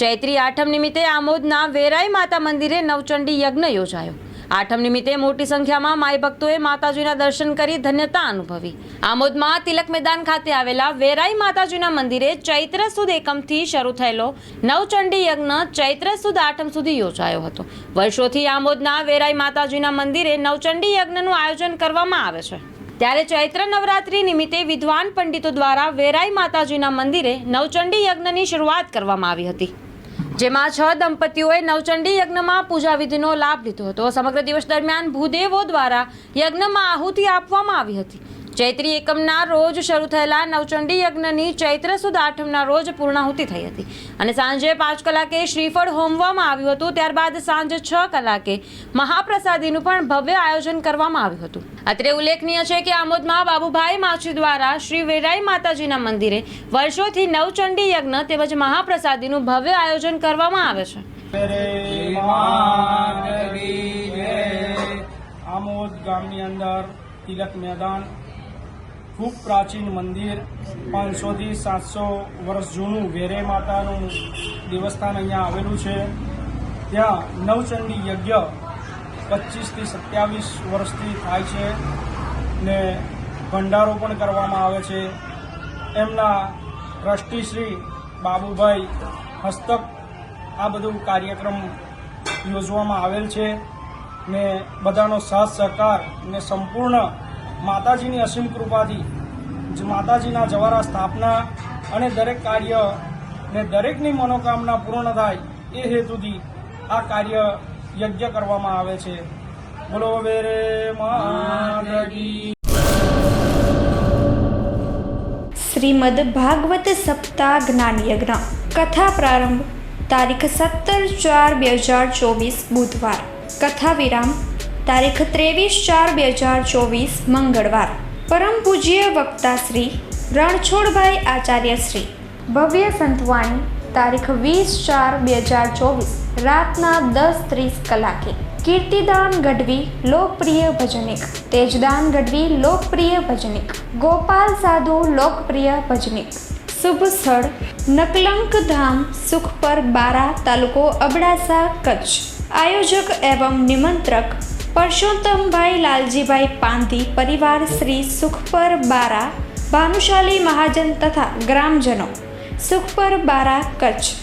ચૈત્રી આઠમ નિમિત્તે આમોદના વેરાઈ માતા મંદિરે નવચંડી યજ્ઞ યોજાયો. આઠમ નિમિત્તે મોટી સંખ્યામાં માય ભક્તોએ માતાજીના દર્શન કરી ધન્યતા અનુભવી. આમોદમાં તિલક મેદાન ખાતે આવેલા વેરાઈ માતાજીના મંદિરે ચૈત્ર સુદ એકમથી શરૂ થયેલો નવચંડી યજ્ઞ ચૈત્ર સુદ આઠમ સુધી યોજાયો હતો. વર્ષોથી આમોદના વેરાઈ માતાજીના મંદિરે નવચંડી યજ્ઞનું આયોજન કરવામાં આવે છે. ત્યારે ચૈત્ર નવરાત્રી નિમિત્તે વિદ્વાન પંડિતો દ્વારા વેરાઈ માતાજીના મંદિરે નવચંડી યજ્ઞની શરૂઆત કરવામાં આવી હતી. જેમાં છ દંપતીઓએ નવચંડી યજ્ઞમાં પૂજા વિધિનો લાભ લીધો હતો. સમગ્ર દિવસ દરમિયાન ભૂદેવો દ્વારા યજ્ઞમાં આહુતિ આપવામાં આવી હતી. ચૈત્રી એકમના રોજ શરૂ થયેલા નવચંડી યજ્ઞની ચૈત્ર સુદ આઠમના રોજ પૂર્ણાહુતિ થઈ હતી. અને સાંજે પાંચ કલાકે શ્રીફળ હોમવામાં આવ્યું હતું, ત્યારબાદ સાંજે છ કલાકે મહાપ્રસાદીનું પણ ભવ્ય આયોજન કરવામાં આવ્યું હતું. અત્રે ઉલ્લેખનીય છે કે આમોદમાં બાબુભાઈ માછી દ્વારા શ્રી વેરાઈ માતાજીના મંદિરે વર્ષોથી નવચંડી યજ્ઞ તેમજ મહાપ્રસાદીનું ભવ્ય આયોજન કરવામાં આવે છે. આમોદ ગામની અંદર તિલક મેદાન ખૂબ પ્રાચીન મંદિર, પાંચસોથી સાતસો વર્ષ જૂનું વેરે માતાનું દેવસ્થાન અહીંયા આવેલું છે. ત્યાં નવચંડી યજ્ઞ પચીસથી સત્યાવીસ વર્ષથી થાય છે ને ભંડારો પણ કરવામાં આવે છે. એમના ટ્રસ્ટી શ્રી બાબુભાઈ હસ્તક આ બધું કાર્યક્રમ યોજવામાં આવેલ છે ને બધાનો સાથ સહકાર ને સંપૂર્ણ માતાજીની અસીમ કૃપાથી માતાજીના જવારા સ્થાપના અને દરેક કાર્ય ને દરેકની મનોકામના પૂર્ણ થાય એ હેતુથી આ કાર્ય યજ્ઞ કરવામાં આવે છે. બોલો વેરે માતકી શ્રીમદ ભાગવત સપ્તાહ જ્ઞાન યજ્ઞ કથા પ્રારંભ તારીખ સત્તર ચાર બે હજાર ચોવીસ બુધવાર. કથા વિરામ તારીખ ત્રેવીસ ચાર બે હજાર ચોવીસ, મંગળવાર. પરમ પૂજ્ય વક્તા શ્રી રણછોડભાઈ આચાર્ય શ્રી. ભવ્ય સંતવાણી, તારીખ વીસ ચાર બે હજાર ચોવીસ, રાતના દસ ત્રીસ કલાકે. કીર્તિદાન ગઢવી, લોકપ્રિય ભજનિક. તેજદાન ગઢવી, લોકપ્રિય ભજનિક. ગોપાલ સાધુ, લોકપ્રિય ભજનિક. શુભ સ્થળ, નકલંક ધામ, સુખપર બારા તાલુકો અબડાસા, કચ્છ. આયોજક એવં નિમંત્રક પરસોત્તમભાઈ લાલજીભાઈ પાંધી પરિવાર શ્રી સુખપર બારા ભાનુશાલી મહાજન તથા ગ્રામજનો. સુખપર બારા કચ્છ.